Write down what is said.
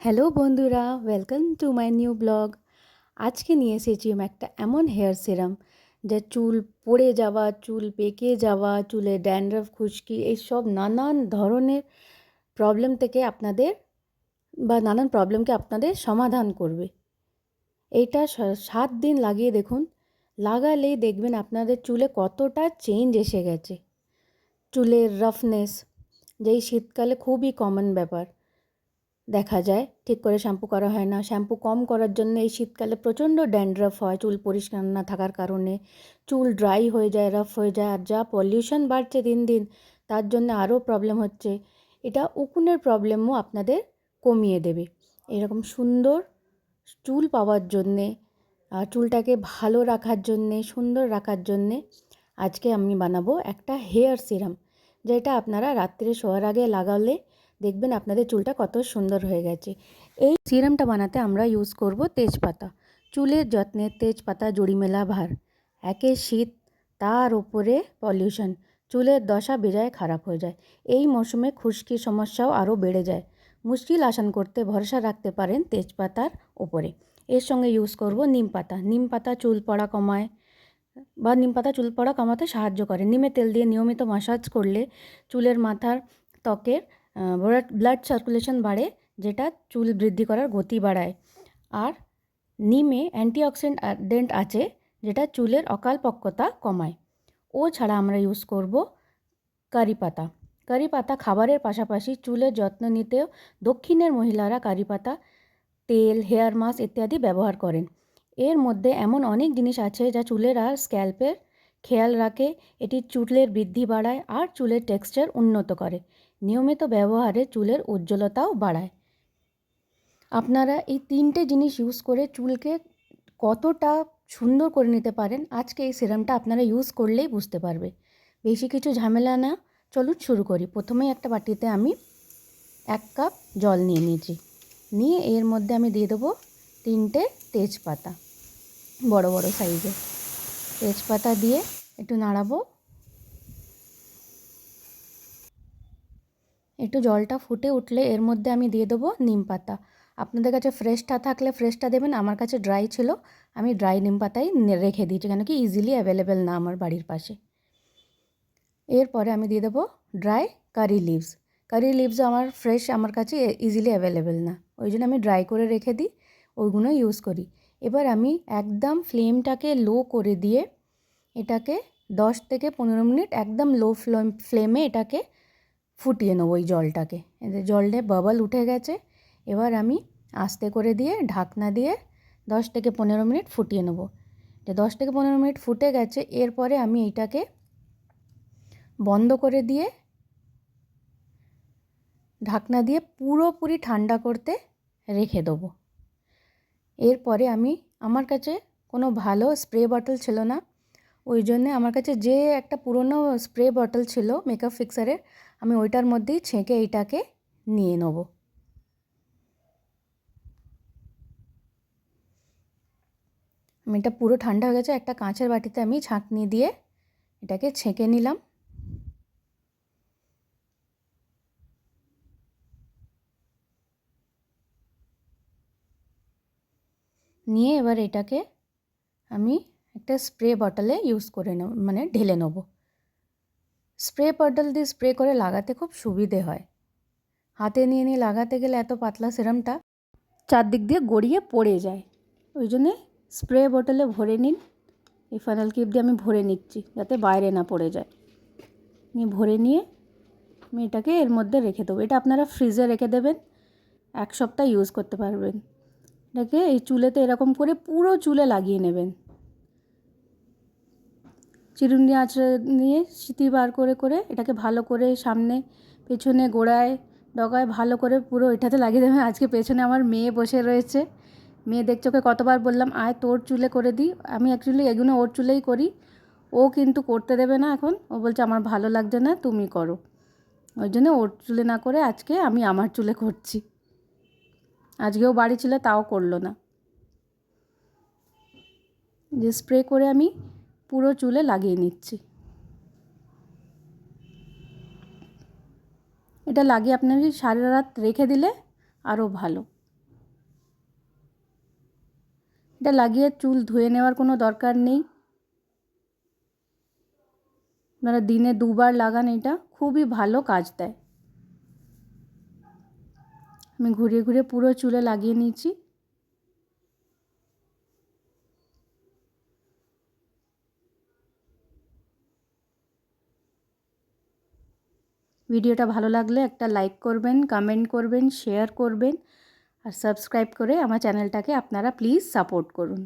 Hello বন্ধুরা welcome to my new blog আজকে নিয়ে এসেছি একটা এমন হেয়ার সিরাম যা চুল পড়ে যাওয়া, চুল পেকে যাওয়া, চুলে ড্যান্ড্রফ খুশকি, এইসব নানান ধরনের প্রবলেম থেকে আপনাদের বা নানান প্রবলেমকে আপনাদের সমাধান করবে। এইটা সাত দিন লাগিয়ে দেখুন। লাগালেই দেখবেন আপনাদের চুলে কতটা চেঞ্জ এসে গেছে। চুলের রাফনেস যেই শীতকালে খুবই কমন ব্যাপার। দেখা যায়। ঠিক করে শ্যাম্পু করা হয় না। শ্যাম্পু কম করার জন্য এই শীতকালে প্রচণ্ড ড্যান্ড্রাফ হয়, চুল পরিষ্কার না থাকার কারণে। চুল ড্রাই হয়ে যায়, রাফ হয়ে যায়, আর যা পলিউশন বাড়ছে দিন দিন, তার জন্য আরও প্রবলেম হচ্ছে। এটা উকুনের প্রবলেমও আপনাদের কমিয়ে দেবে। এরকম সুন্দর চুল পাওয়ার জন্যে চুলটাকে ভালো রাখার জন্যে, সুন্দর রাখার জন্যে আজকে আমি বানাবো একটা হেয়ার সিরাম, যেটা আপনারা রাত্রে শোয়ার আগে লাগালে দেখবেন আপনাদের চুলটা কত সুন্দর হয়ে গেছে। এই সিরামটা বানাতে আমরা ইউজ করব তেজপাতা। চুলের যত্নে তেজপাতা জড়িমেলা ভার। একে শীত, তার উপরে পলিউশন চুলের দশা বেজায় খারাপ হয়ে যায়। এই মৌসুমে খুশকি সমস্যাও আরও বেড়ে যায়। মুশকিল আসান করতে ভরসা রাখতে পারেন তেজপাতার ওপরে এর সঙ্গে ইউজ করব নিম পাতা। নিম পাতা চুল পড়া কমায় বা নিম পাতা চুল পড়া কমাতে সাহায্য করে। নিমে তেল দিয়ে নিয়মিত মাসাজ করলে চুলের মাথার ত্বকের ব্লাড সার্কুলেশন বাড়ে, যেটা চুল বৃদ্ধি করার গতি বাড়ায়। আর নিমে অ্যান্টিঅক্সিডেন্ট আছে, যেটা চুলের অকালপক্কতা কমায়। ও ছাড়া আমরা ইউজ করব কারি পাতা। কারি পাতা খাবারের পাশাপাশি চুলের যত্ন নিতেও দক্ষিণের মহিলারা কারি পাতা, তেল হেয়ার মাস্ক ইত্যাদি ব্যবহার করেন। এর মধ্যে এমন অনেক জিনিস আছে যা চুলের আর স্ক্যাল্পের খেয়াল রাখে, এটি চুলের বৃদ্ধি বাড়ায় আর চুলের টেক্সচার উন্নত করে। নিয়মিত ব্যবহারে চুলের উজ্জ্বলতাও বাড়ায়। আপনারা এই তিনটে জিনিস ইউজ করে চুলকে কতটা সুন্দর করে নিতে পারেন, আজকে এই সিরামটা আপনারা ইউজ করলেই বুঝতে পারবে। বেশি কিছু ঝামেলা না, চলুন শুরু করি। প্রথমেই একটা বাটিতে আমি এক কাপ জল নিয়ে নিয়েছি। নিয়ে এর মধ্যে আমি দিয়ে দেবো তিনটে তেজপাতা, বড় বড় সাইজের তেজপাতা দিয়ে একটু নাড়াবো। একটু জলটা ফুটে উঠলে এর মধ্যে আমি দিয়ে দেবো নিম পাতা। আপনাদের কাছে ফ্রেশটা থাকলে ফ্রেশটা দেবেন, আমার কাছে ড্রাই ছিল, আমি ড্রাই নিম পাতাই রেখে দিয়েছি, কেন কি ইজিলি অ্যাভেলেবেল না আমার বাড়ির পাশে। এরপরে আমি দিয়ে দেবো dry curry leaves. Curry leaves আমার ফ্রেশ, আমার কাছে ইজিলি অ্যাভেলেবেল না, ওই জন্য আমি ড্রাই করে রেখে দিই ওইগুলো ইউজ করি। এবার আমি একদম ফ্লেমটাকে লো করে দিয়ে এটাকে দশ থেকে পনেরো মিনিট একদম লো ফ্লেম, ফ্লেমে এটাকে ফুটিয়ে নেব ওই জলটাকে। এতে জলে বাবল উঠে গেছে, এবার আমি আস্তে করে দিয়ে ঢাকনা দিয়ে দশ থেকে পনেরো মিনিট ফুটিয়ে নেব। দশ থেকে পনেরো মিনিট ফুটে গেছে, এরপরে আমি এইটাকে বন্ধ করে দিয়ে ঢাকনা দিয়ে পুরোপুরি ঠান্ডা করতে রেখে দেবো। এরপরে আমি, আমার কাছে কোনো ভালো স্প্রে বটল ছিল না, ওই জন্যে আমার কাছে যে একটা পুরনো স্প্রে বটল ছিল মেকআপ ফিক্সারের আমি ওইটার মধ্যেই ছেঁকে এইটাকে নিয়ে নেব। আমি এটা পুরো ঠান্ডা হয়ে গেছে, একটা কাঁচের বাটিতে আমি ছাঁকনি দিয়ে এটাকে ছেঁকে নিলাম। নিয়ে এবার এটাকে আমি একটা স্প্রে বটলে ইউজ করে নেব মানে ঢেলে নেব। স্প্রে বটল দিয়ে স্প্রে করে লাগাতে খুব সুবিধে হয়। হাতে নিয়ে নিয়ে লাগাতে গেলে এত পাতলা সিরামটা চারদিক দিয়ে গড়িয়ে পড়ে যায়। ওই জন্যে স্প্রে বটলে ভরে নিন। এই ফাইনাল কিপ দিয়ে আমি ভরে নিচ্ছি যাতে বাইরে না পড়ে যায়। নিয়ে ভরে নিয়ে আমি এটাকে এর মধ্যে রেখে দেবো। এটা আপনারা ফ্রিজে রেখে দেবেন, এক সপ্তাহ ইউজ করতে পারবেন। এটাকে এই চুলেতে এরকম করে পুরো চুলে লাগিয়ে নেবেন। চিরুনি আঁচড়ে নিয়ে সিটি বার করে করে এটাকে ভালো করে সামনে, পেছনে গোড়ায় ডগায় ভালো করে পুরো এটাতে লাগিয়ে দেবে। আজকে পেছনে আমার মেয়ে বসে রয়েছে। মেয়ে দেখছে ওকে কতবার বললাম, আয় তোর চুলে করে দিই আমি অ্যাকচুয়ালি এগুলো ওর চুলেই করি। ও কিন্তু করতে দেবে না এখন। ও বলছে, আমার ভালো লাগছে না, তুমি করো। ওই জন্য ওর চুলে না করে আজকে আমি আমার চুলে করছি। আজকেও বাড়ি ছিল, তাও করল না। যে স্প্রে করে আমি পুরো চুলে লাগিয়ে নিচ্ছি। এটা লাগিয়ে আপনি সারা রাত রেখে দিলে আরও ভালো। এটা লাগিয়ে চুল ধুয়ে নেওয়ার কোনো দরকার নেই। আপনারা দিনে দুবার লাগান, এটা খুবই ভালো কাজ দেয়। আমি ঘুরিয়ে ঘুরিয়ে পুরো চুলে লাগিয়ে নিয়েছি। ভিডিওটা ভালো লাগলে একটা লাইক করবেন কমেন্ট করবেন শেয়ার করবেন আর সাবস্ক্রাইব করে আমার চ্যানেলটাকে আপনারা প্লিজ সাপোর্ট করুন।